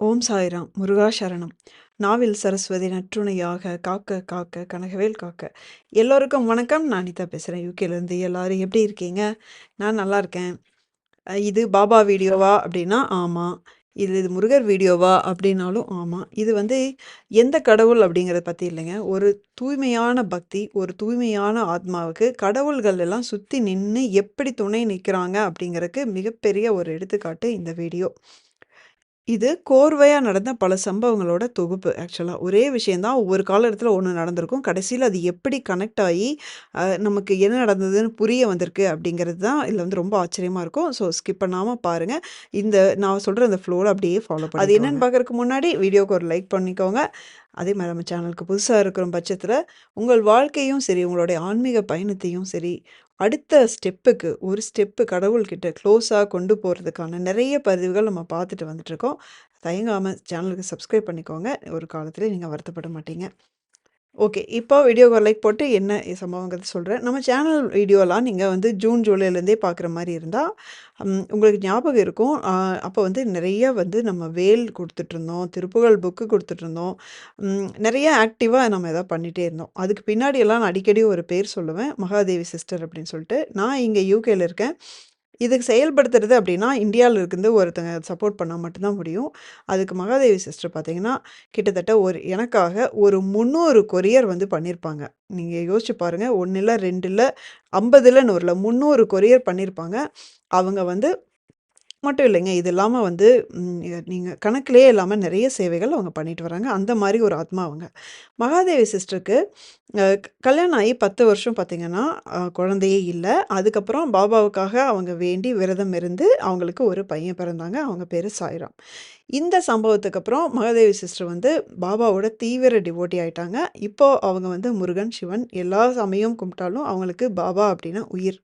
ஓம் சாய்ராம் முருகா சரணம். நாவில் சரஸ்வதி நற்றுணையாக காக்க காக்க கனகவேல் காக்க. எல்லோருக்கும் வணக்கம். நான் அனிதா பேசுகிறேன் யூகேலேருந்து எல்லோரும் எப்படி இருக்கீங்க? நான் நல்லா இருக்கேன். இது பாபா வீடியோவா அப்படின்னா ஆமாம் இது இது முருகர் வீடியோவா அப்படின்னாலும் ஆமாம் இது வந்து எந்த கடவுள் அப்படிங்கிறத பற்றி இல்லைங்க. ஒரு தூய்மையான பக்தி ஒரு தூய்மையான ஆத்மாவுக்கு கடவுள்கள் எல்லாம் சுற்றி நின்று எப்படி துணை நிற்கிறாங்க அப்படிங்கிறதுக்கு மிகப்பெரிய ஒரு எடுத்துக்காட்டு இந்த வீடியோ. இது கோர்வையா நடந்த பல சம்பவங்களோட தொகுப்பு ஆக்சுவலா. ஒரே விஷயம் தான் ஒவ்வொரு காலகட்டத்தில ஒண்ணு நடந்திருக்கும். கடைசியில அது எப்படி கனெக்ட் அ நமக்கு என்ன நடந்ததுன்னு புரிய வந்திருக்கு அப்படிங்கிறது தான் இதுல வந்து ரொம்ப ஆச்சரியமா இருக்கும். ஸோ ஸ்கிப் பண்ணாம பாருங்க. இந்த நான் சொல்ற அந்த ஃப்ளோல அப்படியே ஃபாலோ அது என்னன்னு. பார்க்கறதுக்கு முன்னாடி வீடியோக்கு ஒரு லைக் பண்ணிக்கோங்க. அதே மாரி நம்ம சேனலுக்கு புதுசா இருக்கிற பட்சத்தில, உங்கள் வாழ்க்கையும் சரி, உங்களுடைய ஆன்மீக பயணத்தையும் சரி, அடுத்த ஸ்டெப்புக்கு ஒரு ஸ்டெப்பு கடவுள்கிட்ட க்ளோஸாக கொண்டு போகிறதுக்கான நிறைய பதிவுகள் நம்ம பார்த்துட்டு வந்துட்டுருக்கோம். தயங்காமல் சேனலுக்கு சப்ஸ்கிரைப் பண்ணிக்கோங்க. ஒரு காலத்தில் நீங்கள் வருத்தப்பட மாட்டீங்க. ஓகே. இப்போ வீடியோக்கு ஒரு லைக் போட்டு என்ன சம்பவங்கிறது சொல்கிறேன் நம்ம சேனல் வீடியோலாம் நீங்கள் வந்து ஜூன், ஜூலைலேருந்தே பார்க்குற மாதிரி இருந்தால் உங்களுக்கு ஞாபகம் இருக்கும். அப்போ வந்து நிறைய வந்து நம்ம வேல் கொடுத்துட்ருந்தோம் திருப்புகழ் புக்கு கொடுத்துட்ருந்தோம் நிறைய ஆக்டிவாக நம்ம ஏதாவது பண்ணிகிட்டே இருந்தோம். அதுக்கு பின்னாடியெல்லாம் நான் அடிக்கடி ஒரு பேர் சொல்லுவேன். மகாதேவி சிஸ்டர் அப்படின்னு சொல்லிட்டு. நான் இங்கே யூகேல இருக்கேன். இதுக்கு செயல்படுத்துறது அப்படின்னா, இந்தியாவில் இருந்து ஒருத்தங்க சப்போர்ட் பண்ணால் மட்டும்தான் முடியும். அதுக்கு மகாதேவி சிஸ்டர் பார்த்தீங்கன்னா, கிட்டத்தட்ட ஒரு எனக்காக ஒரு 300 கொரியர் வந்து பண்ணியிருப்பாங்க. நீங்கள் யோசிச்சு பாருங்கள் ஒன்றில் ரெண்டில் ஐம்பதில் நூறில் முந்நூறு கொரியர் பண்ணியிருப்பாங்க. அவங்க வந்து மட்டும் இல்லைங்க. இது இல்லாமல் வந்து நீங்கள் கணக்கிலே இல்லாமல் நிறைய சேவைகள் அவங்க பண்ணிட்டு வராங்க. அந்த மாதிரி ஒரு ஆத்மா அவங்க. மகாதேவி சிஸ்டருக்கு கல்யாணம் ஆகி 10 வருஷம் பார்த்தீங்கன்னா, குழந்தையே இல்லை அதுக்கப்புறம் பாபாவுக்காக அவங்க வேண்டி விரதம் இருந்து, அவங்களுக்கு ஒரு பையன் பிறந்தாங்க. அவங்க பேர் சாய்ராம். இந்த சம்பவத்துக்கு அப்புறம் மகாதேவி சிஸ்டர் வந்து பாபாவோட தீவிர டிவோட்டி ஆயிட்டாங்க. இப்போ அவங்க வந்து முருகன், சிவன் எல்லா சமயம் கும்பிட்டாலும் அவங்களுக்கு பாபா அப்படின்னா உயிர்.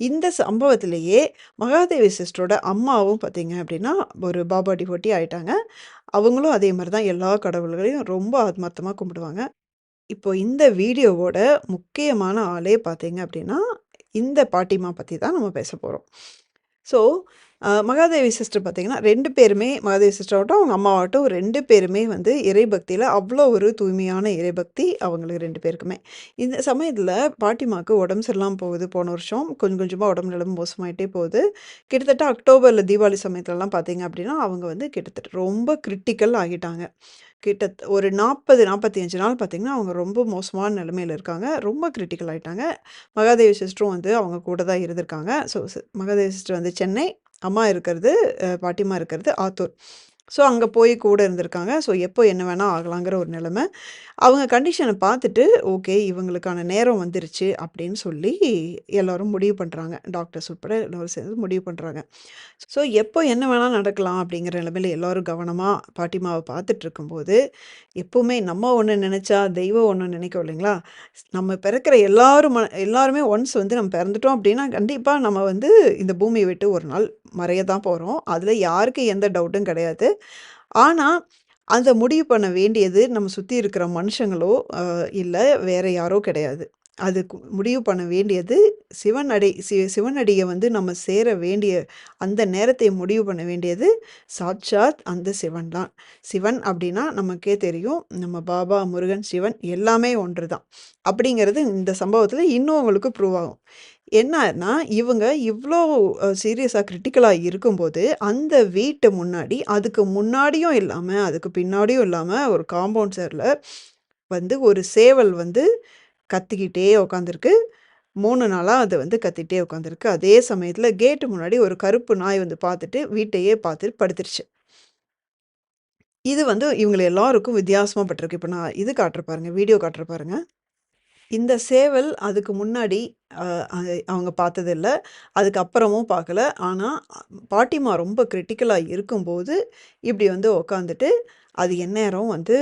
இந்த சம்பவத்திலேயே மகாதேவி சிஸ்டரோட அம்மாவும் பார்த்தீங்க அப்படின்னா, ஒரு பாபா டிவோட்டி ஆயிட்டாங்க. அவங்களும் அதே மாதிரி தான் எல்லா கடவுள்களையும் ரொம்ப ஆத்மார்த்தமாக கும்பிடுவாங்க. இப்போ இந்த வீடியோவோட முக்கியமான ஆளே பார்த்தீங்க அப்படின்னா, இந்த பாட்டிம்மா பற்றி தான் நம்ம பேச போகிறோம் ஸோ, மகாதேவி சிஸ்டர் பார்த்திங்கன்னா ரெண்டு பேருமே மகாதேவி சிஸ்டர் ஆகட்டும், அவங்க அம்மாவாகட்டும் ரெண்டு பேருமே வந்து இறைபக்தியில் அவ்வளோ ஒரு தூய்மையான இறைபக்தி அவங்களுக்கு ரெண்டு பேருக்குமே. இந்த சமயத்தில் பாட்டிமாவுக்கு உடம்பு சரியில்லாமல் போகுது போன வருஷம். கொஞ்சம் கொஞ்சமாக உடம்பு நிலைமை மோசமாயிட்டே போகுது. கிட்டத்தட்ட அக்டோபரில் தீபாவளி சமயத்துலலாம் பார்த்தீங்க அப்படின்னா, அவங்க வந்து கிட்டத்தட்ட ரொம்ப கிரிட்டிக்கல் ஆகிட்டாங்க. கிட்டத் ஒரு 40, 45 நாள் பார்த்தீங்கன்னா, அவங்க ரொம்ப மோசமான நிலமையில் இருக்காங்க. ரொம்ப கிரிட்டிக்கல் ஆகிட்டாங்க மகாதேவி சிஸ்டரும் வந்து அவங்க கூட தான் இருந்திருக்காங்க. ஸோ மகாதேவி சிஸ்டர் வந்து சென்னை, அம்மா இருக்கிறது பாட்டிமா இருக்கிறது ஆத்தூர். ஸோ அங்கே போய் கூட இருந்திருக்காங்க. ஸோ எப்போ என்ன வேணால் ஆகலாங்கிற ஒரு நிலைமை. அவங்க கண்டிஷனை பார்த்துட்டு, ஓகே இவங்களுக்கான நேரம் வந்துருச்சு அப்படின்னு சொல்லி எல்லோரும் முடிவு பண்ணுறாங்க டாக்டர்ஸ் உட்பட எல்லோரும் சேர்ந்து முடிவு பண்ணுறாங்க ஸோ எப்போ என்ன வேணால் நடக்கலாம் அப்படிங்கிற நிலைமையில எல்லாரும் கவனமாக பாட்டிமாவை பார்த்துட்டு இருக்கும்போது, எப்போவுமே நம்ம ஒன்று நினச்சா தெய்வம் ஒன்று நினைக்கும் இல்லைங்களா? நம்ம பிறக்கிற எல்லாரும் ம எல்லாருமே ஒன்ஸ் வந்து நம்ம பிறந்துட்டோம் அப்படின்னா, கண்டிப்பாக நம்ம வந்து இந்த பூமியை விட்டு ஒரு நாள் மறைய தான் போகிறோம் அதில் யாருக்கும் எந்த டவுட்டும் கிடையாது. ஆனால் அந்த முடிவு பண்ண வேண்டியது நம்ம சுற்றி இருக்கிற மனுஷங்களோ, இல்லை வேறு வேற யாரோ கிடையாது. அது முடிவு பண்ண வேண்டியது சிவன் அடை சி சிவனடிய வந்து நம்ம சேர வேண்டிய அந்த நேரத்தை முடிவு பண்ண வேண்டியது சாட்சாத் அந்த சிவன் தான். சிவன் அப்படின்னா நமக்கே தெரியும். நம்ம பாபா, முருகன், சிவன் எல்லாமே ஒன்று தான். அப்படிங்கிறது இந்த சம்பவத்தில் இன்னும் உங்களுக்கு ப்ரூவ் ஆகும். என்னன்னா இவங்க இவ்வளோ சீரியஸாக கிரிட்டிக்கலாக இருக்கும்போது, அந்த வீட்டு முன்னாடி அதுக்கு முன்னாடியும் இல்லாமல் அதுக்கு பின்னாடியும் இல்லாமல் ஒரு காம்பவுண்ட் சேரில் வந்து ஒரு சேவல் வந்து கத்திக்கிட்டே உட்காந்துருக்கு. மூணு நாளாக அது வந்து கத்திட்டே உட்காந்துருக்கு. அதே சமயத்தில் கேட்டு முன்னாடி ஒரு கருப்பு நாய் வந்து பார்த்துட்டு, வீட்டையே பார்த்துட்டு படுத்துருச்சு. இது வந்து இவங்களை எல்லாருக்கும் வித்தியாசமாக பட்டிருக்கு. இப்போ நான் இது காட்டுற பாருங்க. வீடியோ காட்டுற பாருங்க. இந்த சேவல் அதுக்கு முன்னாடி அவங்க பார்த்ததில்ல. அதுக்கப்புறமும் பார்க்கல. ஆனால் பாட்டிமா ரொம்ப கிரிட்டிக்கலாக இருக்கும்போது, இப்படி வந்து உட்காந்துட்டு, அது எந்நேரம் வந்து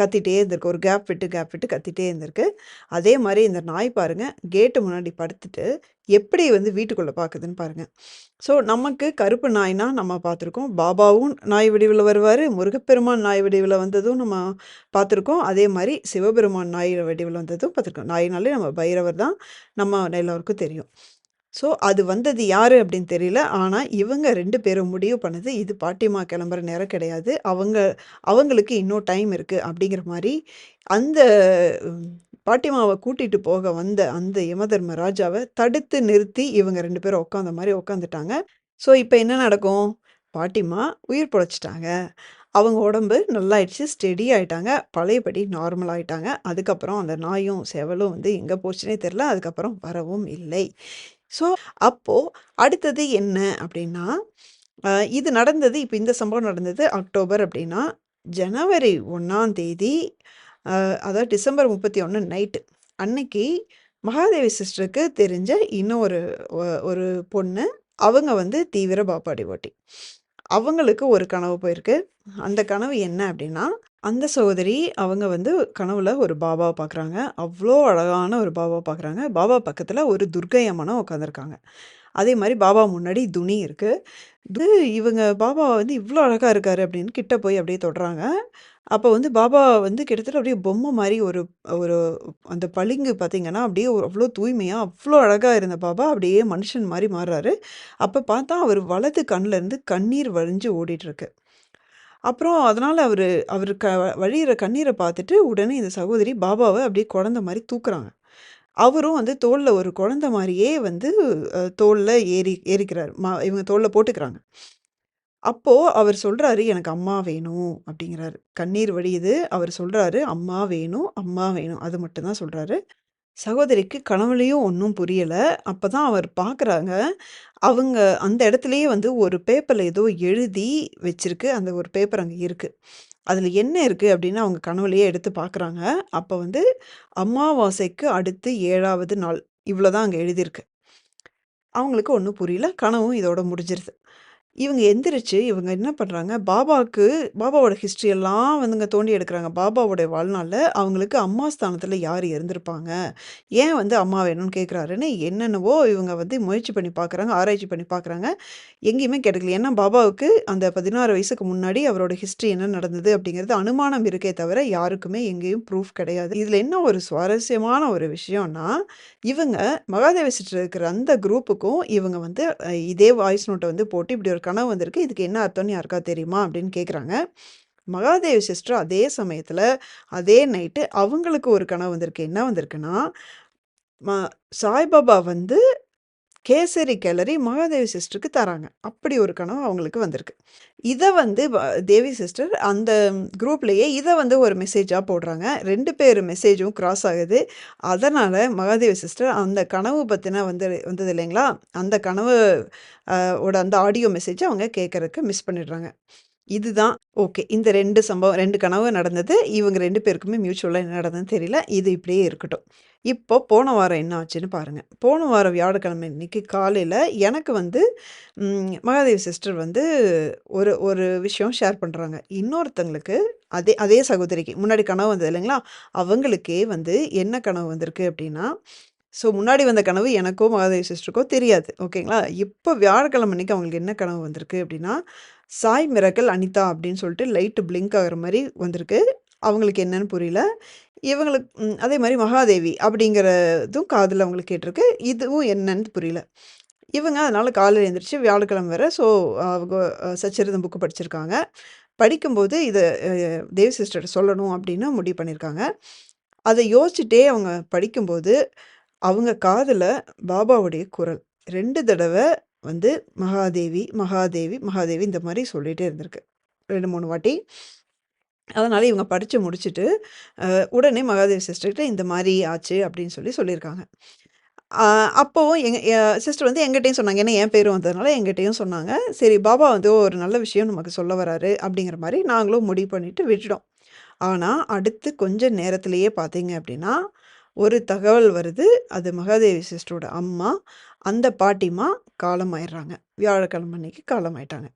கத்திட்டே இருந்திருக்கு. ஒரு கேப் விட்டு, கேப் விட்டு கத்திட்டே இருந்திருக்கு. அதே மாதிரி இந்த நாய் பாருங்கள் கேட்டு முன்னாடி படுத்துட்டு, எப்படி வந்து வீட்டுக்குள்ளே பார்க்குதுன்னு பாருங்கள் ஸோ நமக்கு கருப்பு நாய்னா நம்ம பார்த்துருக்கோம். பாபாவும் நாய் வடிவில் வருவார் முருகப்பெருமான் நாய் வடிவில் வந்ததும் நம்ம பார்த்துருக்கோம். அதே மாதிரி சிவபெருமான் நாய் வடிவில் வந்ததும் பார்த்துருக்கோம். நாய்னாலே நம்ம பைரவர் தான். நம்ம எல்லாருக்கும் தெரியும். ஸோ அது வந்தது யார் அப்படின்னு தெரியல. ஆனால் இவங்க ரெண்டு பேரும் முடிவு பண்ணது, இது பாட்டிமா கிளம்புற நேரம் கிடையாது. அவங்க அவங்களுக்கு இன்னும் டைம் இருக்குது அப்படிங்கிற மாதிரி அந்த பாட்டிமாவை கூட்டிகிட்டு போக வந்த அந்த யமதர்ம ராஜாவை தடுத்து நிறுத்தி, இவங்க ரெண்டு பேரும் உட்காந்த மாதிரி உட்காந்துட்டாங்க. ஸோ, இப்போ என்ன நடக்கும்? பாட்டிமா உயிர் பொழைச்சிட்டாங்க அவங்க உடம்பு நல்லாயிடுச்சு, ஸ்டெடி ஆகிட்டாங்க பழையபடி நார்மல் ஆகிட்டாங்க அதுக்கப்புறம் அந்த நாயும், செவலும் வந்து எங்கே போச்சுனே தெரில அதுக்கப்புறம் வரவும் இல்லை. ஸோ, அப்போ அடுத்தது என்ன அப்படின்னா, இது நடந்தது இப்போ இந்த சம்பவம் நடந்தது அக்டோபர் அப்படின்னா, ஜனவரி ஒன்றாம் தேதி அதாவது டிசம்பர் 31 நைட்டு. அன்னைக்கு மகாதேவி சிஸ்டருக்கு தெரிஞ்ச இன்னும் ஒரு ஒரு பொண்ணு. அவங்க வந்து தீவிர பாப்பாடி ஓட்டி அவங்களுக்கு ஒரு கனவு போயிருக்கு. அந்த கனவு என்ன அப்படின்னா, அந்த சகோதரி அவங்க வந்து கனவுல ஒரு பாபாவை பார்க்குறாங்க. அவ்வளோ அழகான ஒரு பாபாவை பார்க்குறாங்க. பாபா பக்கத்தில் ஒரு துர்க்கை அம்மனும் உட்காந்துருக்காங்க. அதே மாதிரி பாபா முன்னாடி துணி இருக்குது இவங்க பாபா வந்து இவ்வளோ அழகாக இருக்காரு அப்படின்னு கிட்ட போய் அப்படியே தொடுறாங்க. அப்போ வந்து பாபா வந்து கிட்டத்தட்ட அப்படியே பொம்மை மாரி ஒரு ஒரு அந்த பளிங்கு பார்த்தீங்கன்னா, அப்படியே ஒரு அவ்ளோ தூய்மையா, அவ்ளோ அழகா இருந்த பாபா அப்படியே மனுஷன் மாரி மாறுறாரு. அப்ப பார்த்தா அவர் வலது கண்ல கண்ணீர் வழிஞ்சு ஓடிட்டுருக்கு. அப்புறம் அதனால அவரு அவரு க வழியிற கண்ணீர பார்த்துட்டு, உடனே இந்த சகோதரி பாபாவ அப்படியே குழந்தை மாரி தூக்குறாங்க. அவரும் வந்து தோள்ல ஒரு குழந்தை மாரியே வந்து அ தோள்ல ஏறி ஏறிக்கிறாரு. ம இவங்க தோள்ல போட்டுக்கிறாங்க. அப்போ அவர் சொல்றாரு, "எனக்கு அம்மா வேணும்" அப்படிங்கிறாரு. கண்ணீர் வடியுது. அவர் சொல்றாரு, "அம்மா வேணும், அம்மா வேணும்." அது மட்டும் தான் சொல்றாரு. சகோதரிக்கு கனவுலயும் ஒண்ணும் புரியல. அப்பதான் அவர் பார்க்குறாங்க. அவங்க அந்த இடத்துலையே வந்து ஒரு பேப்பர்ல ஏதோ எழுதி வச்சிருக்கு. அந்த ஒரு பேப்பர் அங்க இருக்கு. அதுல என்ன இருக்கு அப்படின்னு அவங்க கனவுலயே எடுத்து பார்க்குறாங்க. அப்ப வந்து அமாவாசைக்கு அடுத்து 7வது நாள். இவ்வளோ தான் அங்க எழுதியிருக்கு. அவங்களுக்கு ஒண்ணும் புரியல. கனவும் இதோட முடிஞ்சிருது. இவங்க எந்திரிச்சு இவங்க என்ன பண்ணுறாங்க பாபாவுக்கு பாபாவோட ஹிஸ்ட்ரி எல்லாம் வந்துங்க தோண்டி எடுக்கிறாங்க பாபாவோட வாழ்நாளில் அவங்களுக்கு அம்மா ஸ்தானத்தில் யார் இருந்திருப்பாங்க? ஏன் வந்து அம்மா வேணும்னு கேட்குறாருன்னு என்னென்னவோ இவங்க வந்து முயற்சி பண்ணி பார்க்குறாங்க, ஆராய்ச்சி பண்ணி பார்க்குறாங்க. எங்கேயுமே கிடைக்கல. ஏன்னா பாபாவுக்கு அந்த 16 வயசுக்கு முன்னாடி அவரோட ஹிஸ்ட்ரி என்ன நடந்தது அப்படிங்கிறது அனுமானம் இருக்கே தவிர, யாருக்குமே எங்கேயும் ப்ரூஃப் கிடையாது. இதில் என்ன ஒரு சுவாரஸ்யமான ஒரு விஷயம்னா, இவங்க மகாதேவி சிட்டு இருக்கிற அந்த குரூப்புக்கும் இவங்க வந்து இதே வாய்ஸ் நோட்டை வந்து போட்டு, "இப்படி ஒரு கனவு வந்திருக்கு. இதுக்கு என்ன அர்த்தம்னு யாருக்கா தெரியுமா?" அப்படின்னு கேட்குறாங்க. மகாதேவி சிஸ்டர் அதே சமயத்தில் அதே நைட்டு அவங்களுக்கு ஒரு கனவு வந்திருக்கு. என்ன வந்திருக்குன்னா, ம சாய்பாபா வந்து கேசரி கேலரி மகாதேவி சிஸ்டருக்கு தராங்க. அப்படி ஒரு கனவு அவங்களுக்கு வந்திருக்கு. இதை வந்து தேவி சிஸ்டர் அந்த குரூப்லேயே இதை வந்து ஒரு மெசேஜாக போடுறாங்க. ரெண்டு பேர் மெசேஜும் கிராஸ் ஆகுது. அதனால் மகாதேவி சிஸ்டர் அந்த கனவு பற்றின வந்து வந்தது இல்லைங்களா? அந்த கனவு ஓட அந்த ஆடியோ மெசேஜை அவங்க கேட்குறதுக்கு மிஸ் பண்ணிடுறாங்க. இதுதான் ஓகே. இந்த ரெண்டு சம்பவம் ரெண்டு கனவு நடந்தது. இவங்க ரெண்டு பேருக்குமே மியூச்சுவலாக என்ன நடந்ததுன்னு தெரியல. இது இப்படியே இருக்கட்டும். இப்போ போன வாரம் என்ன ஆச்சுன்னு பாருங்கள் போன வாரம் வியாழக்கிழமை இன்னைக்கு காலையில் எனக்கு வந்து மகாதேவி சிஸ்டர் வந்து ஒரு ஒரு விஷயம் ஷேர் பண்ணுறாங்க இன்னொருத்தங்களுக்கு அதே அதே சகோதரிக்கு முன்னாடி கனவு வந்தது இல்லைங்களா? அவங்களுக்கே வந்து என்ன கனவு வந்திருக்கு அப்படின்னா, ஸோ முன்னாடி வந்த கனவு எனக்கோ, மகாதேவி சிஸ்டருக்கோ தெரியாது. ஓகேங்களா? இப்போ வியாழக்கிழமை அன்னைக்கு அவங்களுக்கு என்ன கனவு வந்திருக்கு அப்படின்னா, சாய் மிரக்கல் அனிதா அப்படின்னு சொல்லிட்டு லைட்டு பிளிங்க் ஆகிற மாதிரி வந்திருக்கு. அவங்களுக்கு என்னன்னு புரியல. இவங்களுக்கு அதே மாதிரி மகாதேவி அப்படிங்கிறதும் காதில் அவங்களுக்கு கேட்டிருக்கு. இதுவும் என்னன்னு புரியல. இவங்க அதனால் காலையில் எழுந்திரிச்சு வியாழக்கிழமை வேறு ஸோ அவங்க சச்சரிதம் புக்கு படிச்சிருக்காங்க. படிக்கும்போது இதை தேவ் சிஸ்டர் சொல்லணும் அப்படின்னு முடிவு பண்ணியிருக்காங்க. அதை யோசிச்சுட்டே அவங்க படிக்கும்போது, அவங்க காதில் பாபாவுடைய குரல் ரெண்டு தடவை வந்து மகாதேவி, மகாதேவி, மகாதேவி இந்த மாதிரி சொல்லிகிட்டே இருந்திருக்கு. 2, 3 வாட்டி. அதனால் இவங்க படித்து முடிச்சுட்டு, உடனே மகாதேவி சிஸ்டர்கிட்ட இந்த மாதிரி ஆச்சு அப்படின்னு சொல்லி சொல்லியிருக்காங்க. அப்போவும் எங்கள் சிஸ்டர் வந்து எங்கிட்டையும் சொன்னாங்க. ஏன்னா என் பேரும் வந்ததுனால எங்கிட்டையும் சொன்னாங்க. சரி பாபா வந்து ஒரு நல்ல விஷயம் நமக்கு சொல்ல வராரு அப்படிங்கிற மாதிரி நாங்களும் முடிவு பண்ணிவிட்டு விட்டுட்டோம். ஆனால் அடுத்து கொஞ்சம் நேரத்திலேயே பார்த்தீங்க அப்படின்னா, ஒரு தகவல் வருது. அது மகாதேவி சிஸ்டரோட அம்மா. அந்த பாட்டிமா காலமாயிடுறாங்க. வியாழக்கிழமை அன்னைக்கு காலமாயிட்டாங்க.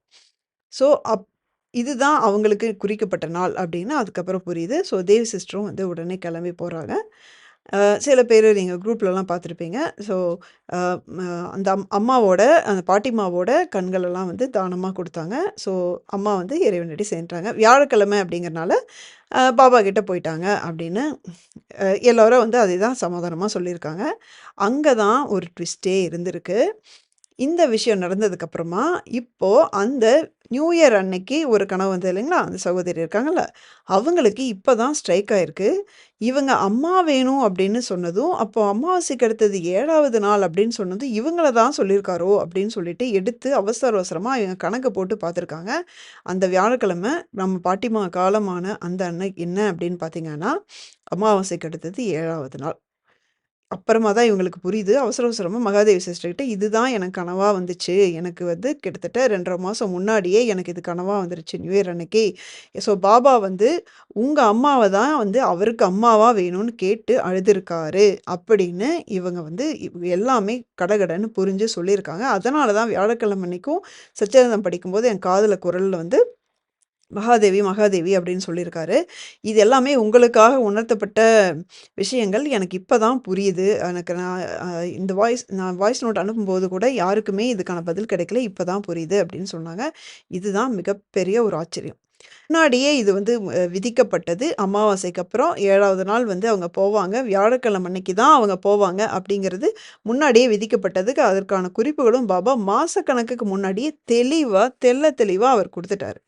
ஸோ, அப் இதுதான் அவங்களுக்கு குறிக்கப்பட்ட நாள் அப்படின்னு அதுக்கப்புறம் புரியுது. ஸோ, தேவி சிஸ்டரும் வந்து உடனே கிளம்பி போகிறாங்க சில பேர் நீங்கள் குரூப்லலாம் பார்த்துருப்பீங்க. ஸோ அந்த அம் அம்மாவோட அந்த பாட்டிமாவோட கண்களெல்லாம் வந்து தானமாக கொடுத்தாங்க ஸோ அம்மா வந்து இறைவனடி சேர்ந்துட்டாங்க. வியாழக்கிழமை அப்படிங்கிறனால பாபா கிட்ட போயிட்டாங்க அப்படின்னு எல்லோரும் வந்து அதை தான் சமாதானமாக சொல்லியிருக்காங்க. அங்கே தான் ஒரு ட்விஸ்ட்டே இருந்திருக்கு. இந்த விஷயம் நடந்ததுக்கப்புறமா, இப்போ அந்த நியூ இயர் அன்னைக்கு ஒரு கனவு வந்தது இல்லைங்களா? அந்த சகோதரி இருக்காங்கல்ல, அவங்களுக்கு இப்போ தான் ஸ்ட்ரைக் ஆயிருக்கு. இவங்க அம்மா வேணும் அப்படின்னு சொன்னதும், அப்போ அமாவாசைக்கு அடுத்தது ஏழாவது நாள் அப்படின்னு சொன்னதும், இவங்கள தான் சொல்லியிருக்காரோ அப்படின்னு சொல்லிட்டு எடுத்து அவசர அவசரமாக இவங்க கணக்கு போட்டு பார்த்துருக்காங்க. அந்த வியாழக்கிழமை நம்ம பாட்டிமா காலமான அந்த அன்னைக்கு என்ன அப்படின்னு பார்த்தீங்கன்னா, அமாவாசைக்கு அடுத்தது ஏழாவது நாள். அப்புறமா தான் இவங்களுக்கு புரியுது. அவசர அவசரமாக மகாதேவி சிஸ்டர்கிட்ட இதுதான் எனக்கு கனவாக வந்துச்சு. எனக்கு வந்து கிட்டத்தட்ட ரெண்டரை மாதம் முன்னாடியே எனக்கு இது கனவாக வந்துருச்சு நியூ இயர் அன்னைக்கு. ஸோ பாபா வந்து உங்கள் அம்மாவை தான் வந்து அவருக்கு அம்மாவாக வேணும்னு கேட்டு அழுதுருக்காரு. அப்படின்னு இவங்க வந்து இவ் எல்லாமே கடகடன்னு புரிஞ்சு சொல்லியிருக்காங்க. அதனால தான் வியாழக்கிழமை அன்னைக்கும் சச்சரிதம் படிக்கும்போது என் காதில் குரலில் வந்து மகாதேவி, மகாதேவி அப்படின்னு சொல்லியிருக்காரு. இது எல்லாமே உங்களுக்காக உணர்த்தப்பட்ட விஷயங்கள் எனக்கு இப்போ தான் புரியுது. எனக்கு நான் இந்த வாய்ஸ் நான் வாய்ஸ் நோட் அனுப்பும்போது கூட யாருக்குமே இதுக்கான பதில் கிடைக்கல. இப்போ தான் புரியுது அப்படின்னு சொன்னாங்க. இதுதான் மிகப்பெரிய ஒரு ஆச்சரியம். முன்னாடியே இது வந்து விதிக்கப்பட்டது. அமாவாசைக்கு அப்புறம் ஏழாவது நாள் வந்து அவங்க போவாங்க. வியாழக்கிழமை அன்னைக்கு தான் அவங்க போவாங்க அப்படிங்கிறது முன்னாடியே விதிக்கப்பட்டதுக்கு அதற்கான குறிப்புகளும் பாபா மாசக்கணக்குக்கு முன்னாடியே தெளிவாக தெள்ள தெளிவாக அவர் கொடுத்துட்டாரு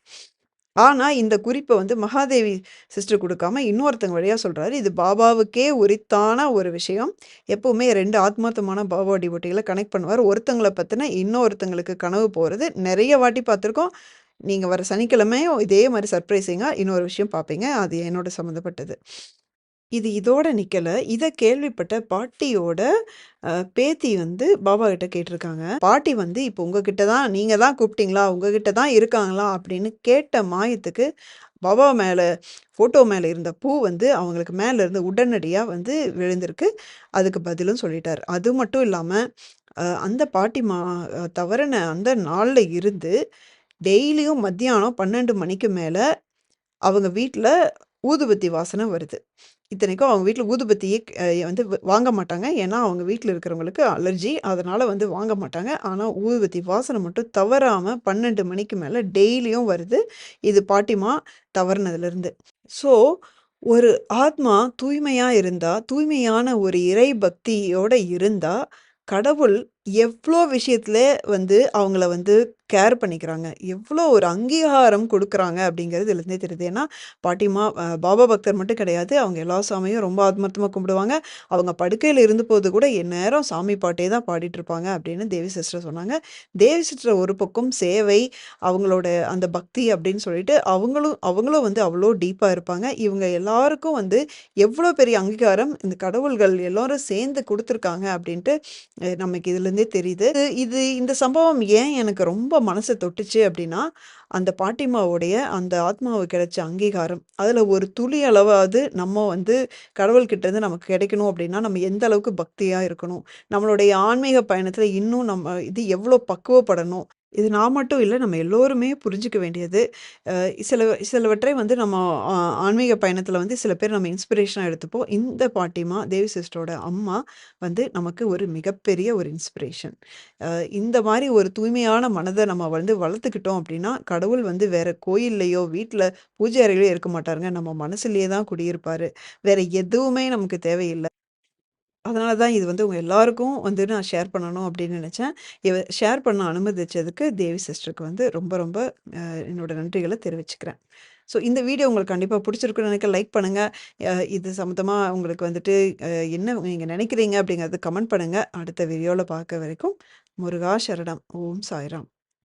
ஆனால் இந்த குறிப்பை வந்து மகாதேவி சிஸ்டர் கொடுக்காம இன்னொருத்தங்க வழியாக சொல்கிறாரு இது பாபாவுக்கே உரித்தான ஒரு விஷயம். எப்போவுமே ரெண்டு ஆத்மார்த்தமான பாபா டிபோட்டிகளை கனெக்ட் பண்ணுவார் ஒருத்தங்கள பற்றின இன்னொருத்தங்களுக்கு கனவு போகிறது நிறைய வாட்டி பார்த்துருக்கோம். நீங்கள் வர சனிக்கிழமையும் இதே மாதிரி சர்ப்ரைஸிங்காக இன்னொரு விஷயம் பார்ப்பீங்க. அது என்னோட சம்மந்தப்பட்டது. இது இதோட நிற்கலை இதை கேள்விப்பட்ட பாட்டியோட பேத்தி வந்து பாபா கிட்ட கேட்டிருக்காங்க. பாட்டி வந்து இப்போ உங்ககிட்ட தான் நீங்கள் தான் கூப்பிட்டீங்களா? உங்ககிட்ட தான் இருக்காங்களா? அப்படின்னு கேட்ட மாயத்துக்கு பாபா மேலே ஃபோட்டோ மேலே இருந்த பூ வந்து அவங்களுக்கு மேலேருந்து இருந்து வந்து விழுந்திருக்கு. அதுக்கு பதிலும் சொல்லிட்டார் அது மட்டும் இல்லாமல் அந்த பாட்டி மா தவறுன அந்த நாளில் இருந்து டெய்லியும் மத்தியானம் 12 மணிக்கு மேலே அவங்க வீட்டில் ஊதுபத்தி வாசனை வருது. இத்தனைக்கும் அவங்க வீட்டில் ஊதுபத்தியே வந்து வ வாங்க மாட்டாங்க. ஏன்னா, அவங்க வீட்டில் இருக்கிறவங்களுக்கு அலர்ஜி. அதனால் வந்து வாங்க மாட்டாங்க. ஆனால் ஊதுபத்தி வாசனை மட்டும் தவறாமல் பன்னெண்டு மணிக்கு மேலே டெய்லியும் வருது. இது பாட்டிமா தவறுனதுலேருந்து ஸோ, ஒரு ஆத்மா தூய்மையாக இருந்தால் தூய்மையான ஒரு இறை பக்தியோடு இருந்தால் கடவுள் எவ்வளோ விஷயத்துல வந்து அவங்கள வந்து கேர் பண்ணிக்கிறாங்க. எவ்வளோ ஒரு அங்கீகாரம் குடுக்குறாங்க அப்படிங்கிறது இதுலருந்தே தெரியுது. ஏன்னா, பாட்டிமா அ பாபா பக்தர் மட்டும் கிடையாது. அவங்க எல்லா சாமியும் ரொம்ப ஆத்மார்த்தமா கும்பிடுவாங்க. அவங்க படுக்கையில இருந்தபோது கூட எந்நேரம் சாமி பாட்டே தான் பாடிட்டுருப்பாங்க அப்படின்னு தேவி சிஸ்டர் சொன்னாங்க. தேவி சிஸ்டர் ஒரு பக்கம் சேவை, அவங்களோட அந்த பக்தி அப்படின்னு சொல்லிட்டு அவங்களும் அவங்களும் வந்து அவ்வளோ டீப்பா இருப்பாங்க. இவங்க எல்லாருக்கும் வந்து எவ்வளோ பெரிய அங்கீகாரம் இந்த கடவுள்கள் எல்லாரும் சேர்ந்து குடுத்துருக்காங்க அப்படின்ட்டு அ நமக்கு இருந்தே தெரியுது. இது இந்த சம்பவம் ஏன் எனக்கு ரொம்ப மனசை தொட்டுச்சு அப்படின்னா, அந்த பாட்டிமாவுடைய அந்த ஆத்மாவுக்கு கிடைச்ச அங்கீகாரம். அதில் ஒரு துளி அளவாவது நம்ம வந்து கடவுள்கிட்டேருந்து நமக்கு கிடைக்கணும் அப்படின்னா, நம்ம எந்த அளவுக்கு பக்தியாக இருக்கணும்? நம்மளுடைய ஆன்மீக பயணத்தில் இன்னும் நம்ம இது எவ்வளோ பக்குவப்படணும்? இது நான் மட்டும் இல்லை நம்ம எல்லோருமே புரிஞ்சிக்க வேண்டியது. சில சிலவற்றை வந்து நம்ம ஆன்மீக பயணத்தில் வந்து சில பேர் நம்ம இன்ஸ்பிரேஷனாக எடுத்துப்போம். இந்த பாட்டிமா, தேவி சிஸ்டரோட அம்மா வந்து நமக்கு ஒரு மிகப்பெரிய ஒரு இன்ஸ்பிரேஷன். இந்த மாதிரி ஒரு தூய்மையான மனதை நம்ம வந்து வளர்த்துக்கிட்டோம் அப்படின்னா, கடவுள் கடவுள் வந்து வேற கோயில்லையோ வீட்டில் பூஜை அறையிலயோ இருக்க மாட்டாருங்க. நம்ம மனசுலயே தான் குடியிருப்பாரு. வேற எதுவுமே நமக்கு தேவையில்லை அதனால தான் இது வந்து உங்க எல்லாருக்கும் வந்து நான் ஷேர் பண்ணணும் அப்படின்னு நினைச்சேன். இவ ஷேர் பண்ண அனுமதிச்சதுக்கு தேவி சிஸ்டருக்கு வந்து ரொம்ப ரொம்ப என்னோட நன்றிகளை தெரிவிச்சுக்கிறேன். ஸோ இந்த வீடியோ உங்களுக்கு கண்டிப்பாக பிடிச்சிருக்குன்னு நினைக்கிறேன். லைக் பண்ணுங்கள் இது சம்மந்தமாக உங்களுக்கு வந்துட்டு என்ன நீங்கள் நினைக்கிறீங்க அப்படிங்கிறது கமெண்ட் பண்ணுங்க. அடுத்த வீடியோவில் பார்க்க வரைக்கும் முருகா சரணம். ஓம் சாய்ராம்.